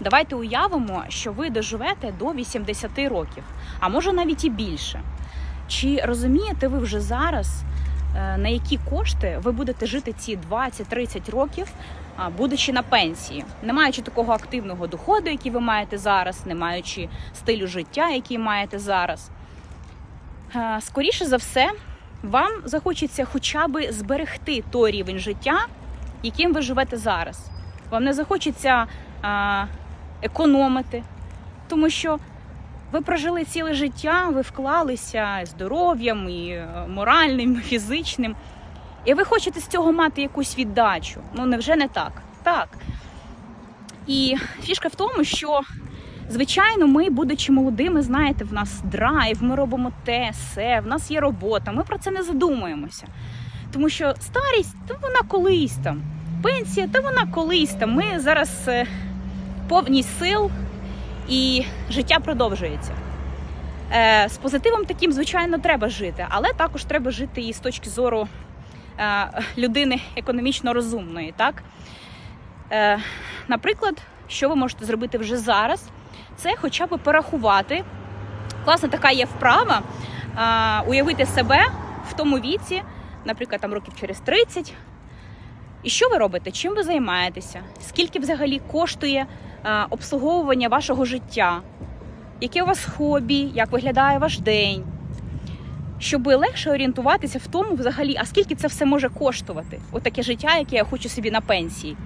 Давайте уявимо, що ви доживете до 80 років, а може навіть і більше. Чи розумієте ви вже зараз, е, на які кошти ви будете жити ці 20-30 років, будучи на пенсії, не маючи такого активного доходу, який ви маєте зараз, не маючи стилю життя, який маєте зараз? Е, Скоріше за все, вам захочеться хоча б зберегти той рівень життя, яким ви живете зараз. Вам не захочеться економити, тому що ви прожили ціле життя, ви вклалися здоров'ям, і е, моральним, і фізичним. І ви хочете з цього мати якусь віддачу. Ну невже не так? Так. І фішка в тому, що Звичайно, ми, будучи молодими, знаєте, в нас драйв, ми робимо те, все, в нас є робота. Ми про це не задумуємося. Тому що старість, то вона колись там. Пенсія, то вона колись там. Ми зараз е, повні сил і життя продовжується. Е, З позитивом таким, звичайно, треба жити, але також треба жити і з точки зору е, людини економічно розумної. Так? Е, Наприклад, що ви можете зробити вже зараз? це хоча б порахувати. Класна така є вправа, уявити себе в тому віці, наприклад, там років через 30. І що ви робите? Чим ви займаєтеся? Скільки взагалі коштує а, обслуговування вашого життя? Яке у вас хобі, як виглядає ваш день? Щоб легше орієнтуватися в тому, взагалі, а скільки це все може коштувати? Отаке життя, яке я хочу собі на пенсії.